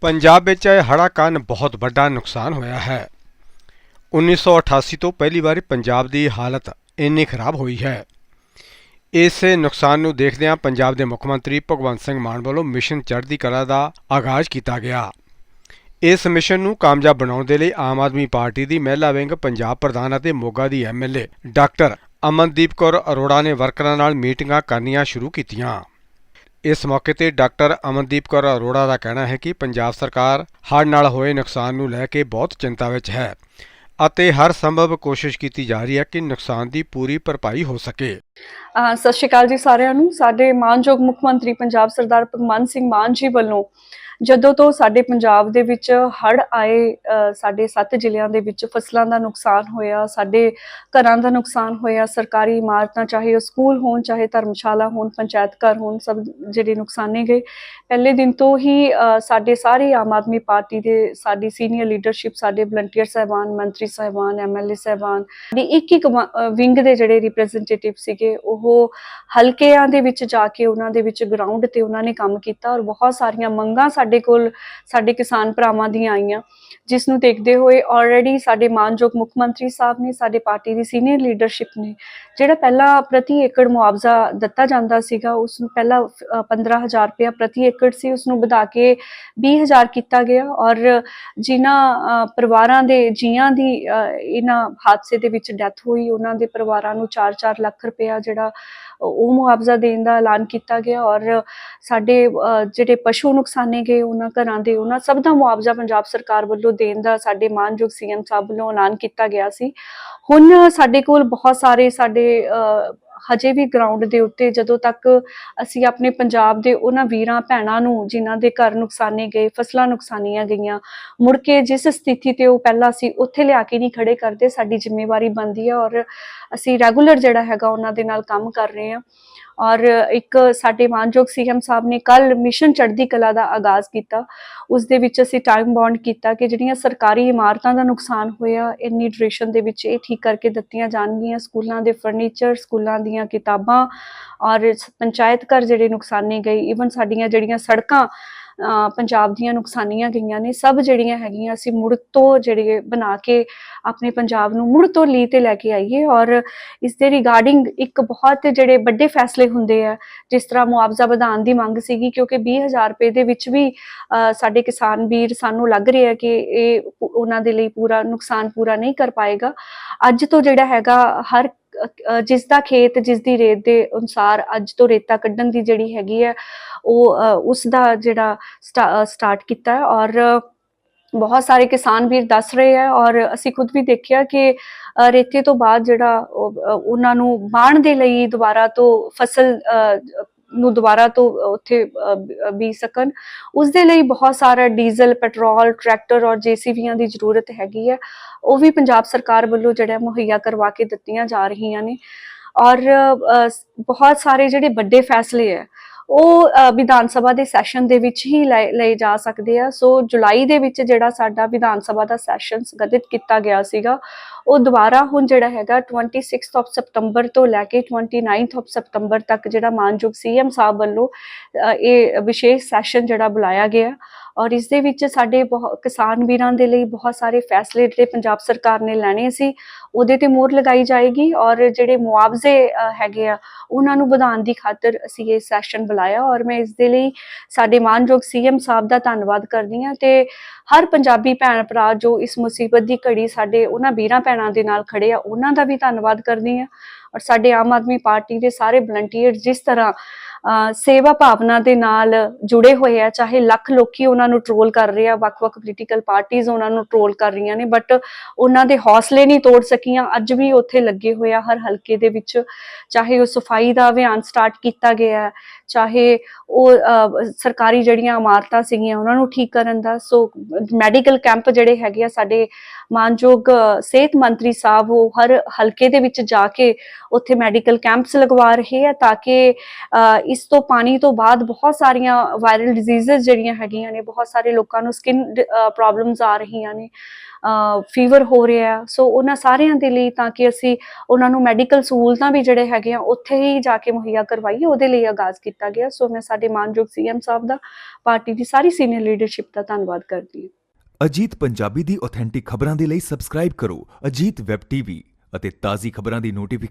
ਪੰਜਾਬ ਵਿੱਚ ਆਏ ਹੜ੍ਹਾਂ ਕਾਰਨ ਬਹੁਤ ਵੱਡਾ ਨੁਕਸਾਨ ਹੋਇਆ ਹੈ। 1988 ਤੋਂ ਪਹਿਲੀ ਵਾਰੀ ਪੰਜਾਬ ਦੀ ਹਾਲਤ ਇੰਨੀ ਖਰਾਬ ਹੋਈ ਹੈ। ਇਸ ਨੁਕਸਾਨ ਨੂੰ ਦੇਖਦਿਆਂ ਪੰਜਾਬ ਦੇ ਮੁੱਖ ਮੰਤਰੀ ਭਗਵੰਤ ਸਿੰਘ ਮਾਨ ਵੱਲੋਂ ਮਿਸ਼ਨ ਚੜ੍ਹਦੀ ਕਲਾ ਦਾ ਆਗਾਜ਼ ਕੀਤਾ ਗਿਆ। ਇਸ ਮਿਸ਼ਨ ਨੂੰ ਕਾਮਯਾਬ ਬਣਾਉਣ ਦੇ ਲਈ ਆਮ ਆਦਮੀ ਪਾਰਟੀ ਦੀ ਮਹਿਲਾ ਵਿੰਗ ਪੰਜਾਬ ਪ੍ਰਧਾਨ ਅਤੇ ਮੋਗਾ ਦੀ ਐਮਐਲਏ ਡਾਕਟਰ ਅਮਨਦੀਪ ਕੌਰ ਅਰੋੜਾ ਨੇ ਵਰਕਰਾਂ ਨਾਲ ਮੀਟਿੰਗਾਂ ਕਰਨੀਆਂ ਸ਼ੁਰੂ ਕੀਤੀਆਂ। ਇਸ ਮੌਕੇ ਤੇ ਡਾਕਟਰ ਅਮਨਦੀਪ ਕੌਰ ਅਰੋੜਾ ਦਾ ਕਹਿਣਾ ਹੈ ਕਿ ਪੰਜਾਬ ਸਰਕਾਰ ਹੜ੍ਹ ਨਾਲ ਹੋਏ ਨੁਕਸਾਨ ਨੂੰ ਲੈ ਕੇ ਬਹੁਤ ਚਿੰਤਾ ਵਿੱਚ ਹੈ ਅਤੇ ਹਰ ਸੰਭਵ ਕੋਸ਼ਿਸ਼ ਕੀਤੀ ਜਾ ਰਹੀ ਹੈ ਕਿ ਨੁਕਸਾਨ ਦੀ ਪੂਰੀ ਭਰਪਾਈ ਹੋ ਸਕੇ। ਸਤਿ ਸ਼੍ਰੀ ਅਕਾਲ ਜੀ ਸਾਰਿਆਂ ਨੂੰ। ਸਾਡੇ ਮਾਨਯੋਗ ਮੁੱਖ ਮੰਤਰੀ ਪੰਜਾਬ ਸਰਦਾਰ ਭਗਵੰਤ ਸਿੰਘ ਮਾਨ ਜੀ ਵੱਲੋਂ ਜਦੋਂ ਤੋਂ ਸਾਡੇ ਪੰਜਾਬ ਦੇ ਵਿੱਚ ਹੜ੍ਹ ਆਏ ਸਾਡੇ ਸੱਤ ਜ਼ਿਲ੍ਹਿਆਂ ਦੇ ਵਿੱਚ ਫਸਲਾਂ ਦਾ ਨੁਕਸਾਨ ਹੋਇਆ, ਸਾਡੇ ਘਰਾਂ ਦਾ ਨੁਕਸਾਨ ਹੋਇਆ, ਸਰਕਾਰੀ ਇਮਾਰਤਾਂ ਚਾਹੇ ਉਹ ਸਕੂਲ ਹੋਣ, ਚਾਹੇ ਧਰਮਸ਼ਾਲਾ ਹੋਣ, ਪੰਚਾਇਤ ਘਰ ਹੋਣ, ਸਭ ਜਿਹੜੇ ਨੁਕਸਾਨੇ ਗਏ। ਪਹਿਲੇ ਦਿਨ ਤੋਂ ਹੀ ਸਾਡੇ ਸਾਰੇ ਆਮ ਆਦਮੀ ਪਾਰਟੀ ਦੇ, ਸਾਡੀ ਸੀਨੀਅਰ ਲੀਡਰਸ਼ਿਪ, ਸਾਡੇ ਵਲੰਟੀਅਰ ਸਹਿਬਾਨ, ਮੰਤਰੀ ਸਹਿਬਾਨ ਐਮਐਲਏ ਸਹਿਬਾਨ ਦੀ ਇੱਕ ਇੱਕ ਵਿੰਗ ਦੇ ਜਿਹੜੇ ਰਿਪਰੈਜ਼ੈਂਟੇਟਿਵ ਸੀਗੇ, ਉਹ ਹਲਕਿਆਂ ਦੇ ਵਿੱਚ ਜਾ ਕੇ ਉਹਨਾਂ ਦੇ ਵਿੱਚ ਗਰਾਊਂਡ ਤੇ ਉਹਨਾਂ ਨੇ ਕੰਮ ਕੀਤਾ ਔਰ ਬਹੁਤ ਸਾਰੀਆਂ ਮੰਗਾਂ ਸਾਡੇ ਸਾਡੇ ਕੋਲ ਸਾਡੇ ਕਿਸਾਨ ਭਰਾਵਾਂ ਦੀਆਂ ਆਈਆਂ ਜਿਸ ਨੂੰ ਦੇਖਦੇ ਹੋਏ ਆਲਰੇਡੀ ਸਾਡੇ ਮਾਨਯੋਗ ਮੁੱਖ ਮੰਤਰੀ ਸਾਹਿਬ ਨੇ ਸਾਡੇ ਪਾਰਟੀ ਦੀ ਸੀਨੀਅਰ ਲੀਡਰਸ਼ਿਪ ਨੇ ਜਿਹੜਾ ਪਹਿਲਾਂ ਪ੍ਰਤੀ ਏਕੜ ਮੁਆਵਜ਼ਾ ਦਿੱਤਾ ਜਾਂਦਾ ਸੀਗਾ ਉਸ ਨੂੰ ਪਹਿਲਾਂ ਅ, 15000 ਰੁਪਇਆ ਪ੍ਰਤੀ ਏਕੜ ਸੀ ਉਸ ਨੂੰ ਵਧਾ ਕੇ 20000 ਕੀਤਾ ਗਿਆ ਔਰ ਜਿਨ੍ਹਾਂ ਪਰਿਵਾਰਾਂ ਦੇ ਜੀਆਂ ਦੀ ਇਹਨਾਂ ਹਾਦਸੇ ਦੇ ਵਿੱਚ ਡੈਥ ਹੋਈ ਉਹਨਾਂ ਦੇ ਪਰਿਵਾਰਾਂ ਨੂੰ 4-4 ਲੱਖ ਰੁਪਇਆ ਜਿਹੜਾ ਉਹ ਮੁਆਵਜ਼ਾ ਦੇਣ ਦਾ ਐਲਾਨ ਕੀਤਾ ਗਿਆ ਔਰ ਸਾਡੇ ਜਿਹੜੇ ਪਸ਼ੂ ਨੁਕਸਾਨੇ ਗਏ ਉਹਨਾਂ ਘਰਾਂ ਦੇ ਉਹਨਾਂ ਸਭ ਦਾ ਮੁਆਵਜ਼ਾ ਪੰਜਾਬ ਸਰਕਾਰ ਵੱਲੋਂ ਦੇਣ ਦਾ ਸਾਡੇ ਮਾਨਯੋਗ ਸੀਐਮ ਸਾਹਿਬ ਵੱਲੋਂ ਐਲਾਨ ਕੀਤਾ ਗਿਆ ਸੀ। ਹੁਣ ਸਾਡੇ ਕੋਲ ਬਹੁਤ ਸਾਰੇ ਸਾਡੇ ਹਜੇ ਵੀ ਗਰਾਊਂਡ ਦੇ ਉੱਤੇ ਜਦੋਂ ਤੱਕ ਅਸੀਂ ਆਪਣੇ ਪੰਜਾਬ ਦੇ ਉਹਨਾਂ ਵੀਰਾਂ ਭੈਣਾਂ ਨੂੰ ਜਿਨ੍ਹਾਂ ਦੇ ਘਰ ਨੁਕਸਾਨੇ ਗਏ, ਫਸਲਾਂ ਨੁਕਸਾਨੀਆਂ ਗਈਆਂ, ਮੁੜ ਕੇ ਜਿਸ ਸਥਿਤੀ ਤੇ ਉਹ ਪਹਿਲਾਂ ਸੀ ਉੱਥੇ ਲਿਆ ਕੇ ਨਹੀਂ ਖੜੇ ਕਰਦੇ, ਸਾਡੀ ਜ਼ਿੰਮੇਵਾਰੀ ਬਣਦੀ ਹੈ ਔਰ ਅਸੀਂ ਰੈਗੂਲਰ ਜਿਹੜਾ ਹੈਗਾ ਉਹਨਾਂ ਦੇ ਨਾਲ ਕੰਮ ਕਰ ਰਹੇ ਹਾਂ। ਔਰ ਇੱਕ ਸਾਡੇ ਮਾਨਯੋਗ ਸੀਐਮ ਸਾਹਿਬ ਨੇ ਕੱਲ ਮਿਸ਼ਨ ਚੜ੍ਹਦੀ ਕਲਾ ਦਾ ਆਗਾਜ਼ ਕੀਤਾ। ਉਸ ਦੇ ਵਿੱਚ ਅਸੀਂ ਟਾਈਮ ਬੌਂਡ ਕੀਤਾ ਕਿ ਜਿਹੜੀਆਂ ਸਰਕਾਰੀ ਇਮਾਰਤਾਂ ਦਾ ਨੁਕਸਾਨ ਹੋਇਆ, ਇੰਨੀ ਡਿਊਰੇਸ਼ਨ ਦੇ ਵਿੱਚ ਇਹ ਠੀਕ ਕਰਕੇ ਦਿੱਤੀਆਂ ਜਾਣਗੀਆਂ। ਸਕੂਲਾਂ ਦੇ ਫਰਨੀਚਰ ਸਕੂਲਾਂ ਦੀਆਂ ਕਿਤਾਬਾਂ ਔਰ ਪੰਚਾਇਤ ਘਰ ਜਿਹੜੇ ਨੁਕਸਾਨੇ ਗਏ ਈਵਨ ਸਾਡੀਆਂ ਜਿਹੜੀਆਂ ਸੜਕਾਂ ਪੰਜਾਬ ਦੀਆਂ ਨੁਕਸਾਨੀਆਂ ਗਈਆਂ ਨੇ, ਸਭ ਜਿਹੜੀਆਂ ਹੈਗੀਆਂ ਅਸੀਂ ਮੁੜ ਤੋਂ ਜਿਹੜੇ ਬਣਾ ਕੇ ਆਪਣੇ ਪੰਜਾਬ ਨੂੰ ਮੁੜ ਤੋਂ ਲੀ ਤੇ ਲੈ ਕੇ ਆਈਏ ਔਰ ਇਸ ਦੇ ਰਿਗਾਰਡਿੰਗ ਇੱਕ ਬਹੁਤ ਜਿਹੜੇ ਵੱਡੇ ਫੈਸਲੇ ਹੁੰਦੇ ਆ, ਜਿਸ ਤਰ੍ਹਾਂ ਮੁਆਵਜ਼ਾ ਵਧਾਉਣ ਦੀ ਮੰਗ ਸੀਗੀ ਕਿਉਂਕਿ 20000 ਰੁਪਏ ਦੇ ਵਿੱਚ ਵੀ ਸਾਡੇ ਕਿਸਾਨ ਵੀਰ ਸਾਨੂੰ ਲੱਗ ਰਿਹਾ ਕਿ ਇਹ ਉਹਨਾਂ ਦੇ ਲਈ ਪੂਰਾ ਨੁਕਸਾਨ ਪੂਰਾ ਨਹੀਂ ਕਰ ਪਾਏਗਾ। ਅੱਜ ਤੋਂ ਜਿਹੜਾ ਹੈਗਾ ਹਰ ਜਿਸ ਦਾ ਖੇਤ ਜਿਸ ਦੀ ਰੇਤ ਦੇ ਅਨੁਸਾਰ ਅੱਜ ਤੋਂ ਰੇਤਾ ਕੱਢਣ ਦੀ ਜਿਹੜੀ ਹੈਗੀ ਹੈ ਉਹ ਅ, ਉਸ ਦਾ ਜਿਹੜਾ ਸਟਾਰਟ ਕੀਤਾ ਹੈ ਔਰ ਬਹੁਤ ਸਾਰੇ ਕਿਸਾਨ ਵੀਰ ਦੱਸ ਰਹੇ ਹੈ ਔਰ ਅਸੀਂ ਖੁਦ ਵੀ ਦੇਖਿਆ ਕਿ ਰੇਤੇ ਤੋਂ ਬਾਅਦ ਜਿਹੜਾ ਉਹਨਾਂ ਨੂੰ ਬਾਣ ਦੇ ਲਈ ਦੁਬਾਰਾ ਤੋਂ ਫਸਲ ਅ, ਨੂੰ ਦੁਬਾਰਾ ਤੋਂ ਉੱਥੇ ਅ, ਸਕਣ। ਉਸ ਦੇ ਲਈ ਬਹੁਤ ਸਾਰਾ ਡੀਜ਼ਲ ਪੈਟਰੋਲ ਟਰੈਕਟਰ ਔਰ ਜੀਸੀਬੀਆਂ ਦੀ ਜ਼ਰੂਰਤ ਹੈਗੀ ਹੈ ਉਹ ਵੀ ਪੰਜਾਬ ਸਰਕਾਰ ਵੱਲੋਂ ਜਿਹੜਾ ਮੁਹੱਈਆ ਕਰਵਾ ਕੇ ਦਿੱਤੀਆਂ ਜਾ ਰਹੀਆਂ ਨੇ। ਔਰ ਬਹੁਤ ਸਾਰੇ ਜਿਹੜੇ ਵੱਡੇ ਫੈਸਲੇ ਹੈ ਉਹ ਵਿਧਾਨ ਸਭਾ ਦੇ ਸੈਸ਼ਨ ਦੇ ਵਿੱਚ ਹੀ ਲਏ ਲਏ ਜਾ ਸਕਦੇ ਆ। ਸੋ ਜੁਲਾਈ ਦੇ ਵਿੱਚ ਜਿਹੜਾ ਸਾਡਾ ਵਿਧਾਨ ਸਭਾ ਦਾ ਸੈਸ਼ਨ ਸੰਗਠਿਤ ਕੀਤਾ ਗਿਆ ਸੀਗਾ, ਉਹ ਦੁਬਾਰਾ ਹੁਣ ਜਿਹੜਾ ਹੈਗਾ 26th ਆਫ ਸਤੰਬਰ ਤੋਂ ਲੈ ਕੇ 29th ਆਫ ਸਤੰਬਰ ਤੱਕ ਜਿਹੜਾ ਮਾਨਯੋਗ ਸੀਐਮ ਸਾਹਿਬ ਵੱਲੋਂ ਇਹ ਵਿਸ਼ੇਸ਼ ਸੈਸ਼ਨ ਜਿਹੜਾ ਬੁਲਾਇਆ ਗਿਆ। ਔਰ ਇਸ ਦੇ ਵਿੱਚ ਸਾਡੇ ਬਹੁਤ ਕਿਸਾਨ ਵੀਰਾਂ ਦੇ ਲਈ ਬਹੁਤ ਸਾਰੇ ਫੈਸਲੇ ਜਿਹੜੇ ਪੰਜਾਬ ਸਰਕਾਰ ਨੇ ਲੈਣੇ ਸੀ, ਉਹਦੇ ਤੇ ਮੋਹਰ ਲਗਾਈ ਜਾਏਗੀ ਔਰ ਜਿਹੜੇ ਮੁਆਵਜ਼ੇ ਹੈਗੇ ਆ, ਉਹਨਾਂ ਨੂੰ ਵਧਾਉਣ ਦੀ ਖਾਤਰ ਅਸੀਂ ਇਹ ਸੈਸ਼ਨ ਬੁਲਾਇਆ ਔਰ ਮੈਂ ਇਸ ਦੇ ਲਈ ਸਾਡੇ ਮਾਨਯੋਗ ਸੀਐਮ ਸਾਹਿਬ ਦਾ ਧੰਨਵਾਦ ਕਰਦੀ ਹਾਂ ਤੇ ਹਰ ਪੰਜਾਬੀ ਭੈਣ ਭਰਾ ਜੋ ਇਸ ਮੁਸੀਬਤ ਦੀ ਘੜੀ ਸਾਡੇ, ਉਹਨਾਂ ਵੀਰਾਂ ਭੈਣਾਂ ਦੇ ਨਾਲ ਖੜੇ ਆ, ਉਹਨਾਂ ਦਾ ਵੀ ਧੰਨਵਾਦ ਕਰਦੀ ਹਾਂ ਔਰ ਸਾਡੇ ਆਮ ਆਦਮੀ ਪਾਰਟੀ ਦੇ ਸਾਰੇ ਵਲੰਟੀਅਰ ਜਿਸ ਤਰ੍ਹਾਂ ਸੇਵਾ ਭਾਵਨਾ ਦੇ ਨਾਲ ਜੁੜੇ ਹੋਏ ਆ ਚਾਹੇ ਲੱਖ ਲੋਕੀ ਉਹਨਾਂ ਨੂੰ ਟਰੋਲ ਕਰ ਰਹੇ ਆ ਵੱਖ-ਵੱਖ ਪੋਲੀਟੀਕਲ ਪਾਰਟੀਆਂ ਉਹਨਾਂ ਨੂੰ ਟਰੋਲ ਕਰ ਰਹੀਆਂ ਨੇ ਬਟ ਉਹਨਾਂ ਦੇ ਹੌਸਲੇ ਨਹੀਂ ਤੋੜ ਸਕੀਆਂ ਅੱਜ ਵੀ ਉੱਥੇ ਲੱਗੇ ਹੋਏ ਆ ਹਰ ਹਲਕੇ ਦੇ ਵਿੱਚ ਚਾਹੇ ਉਹ ਸਫ਼ਾਈ ਦਾ ਅਭਿਆਨ ਸਟਾਰਟ ਕੀਤਾ ਗਿਆ ਹੈ, ਚਾਹੇ ਉਹ ਸਰਕਾਰੀ ਜਿਹੜੀਆਂ ਇਮਾਰਤਾਂ ਸੀਗੀਆਂ ਉਹਨਾਂ ਨੂੰ ਠੀਕ ਕਰਨ ਦਾ ਸੋ ਮੈਡੀਕਲ ਕੈਂਪ ਜਿਹੜੇ ਹੈਗੇ ਆ ਸਾਡੇ ਮਾਨਯੋਗ ਸਿਹਤ ਮੰਤਰੀ ਸਾਹਿਬ ਉਹ ਹਰ ਹਲਕੇ ਦੇ ਵਿੱਚ ਜਾ ਕੇ ਉੱਥੇ ਮੈਡੀਕਲ ਕੈਂਪਸ ਲਗਵਾ ਰਹੇ ਆ ਤਾਂ ਕਿ ਇਸ ਤੋਂ ਪਾਣੀ ਤੋਂ ਬਾਅਦ ਬਹੁਤ ਸਾਰੀਆਂ ਵਾਇਰਲ ਡਿਜ਼ੀਜ਼ਸ ਜਿਹੜੀਆਂ ਹੈਗੀਆਂ ਨੇ, ਬਹੁਤ ਸਾਰੇ ਲੋਕਾਂ ਨੂੰ ਸਕਿਨ ਪ੍ਰੋਬਲਮਸ ਆ ਰਹੀਆਂ ਨੇ ਫੀਵਰ ਹੋ ਰਿਹਾ ਸੋ ਉਹਨਾਂ ਸਾਰਿਆਂ ਦੇ ਲਈ ਤਾਂ ਕਿ ਅਸੀਂ ਉਹਨਾਂ ਨੂੰ ਮੈਡੀਕਲ ਸਹੂਲਤਾਂ ਵੀ ਜਿਹੜੇ ਹੈਗੇ ਆ, ਉੱਥੇ ਹੀ ਜਾ ਕੇ ਮੁਹੱਈਆ ਕਰਵਾਈਏ, ਉਹਦੇ ਲਈ ਆਗਾਜ਼ ਕੀਤਾ ਗਿਆ। ਸੋ ਮੈਂ ਸਾਡੇ ਮਾਨਯੋਗ ਸੀਐਮ ਸਾਹਿਬ ਦਾ, ਪਾਰਟੀ ਦੀ ਸਾਰੀ ਸੀਨੀਅਰ ਲੀਡਰਸ਼ਿਪ ਦਾ ਧੰਨਵਾਦ ਕਰਦੀ ਹਾਂ। ਅਜੀਤ ਪੰਜਾਬੀ ਦੀ ਆਥੈਂਟਿਕ ਖਬਰਾਂ ਦੇ ਲਈ ਸਬਸਕ੍ਰਾਈਬ ਕਰੋ। ਅਜੀਤ ਵੈਬ ਟੀਵੀ ਅਤੇ ਤਾਜ਼ੀ ਖਬਰਾਂ ਦੀ ਨੋਟੀਫਿਕੇਸ਼ਨ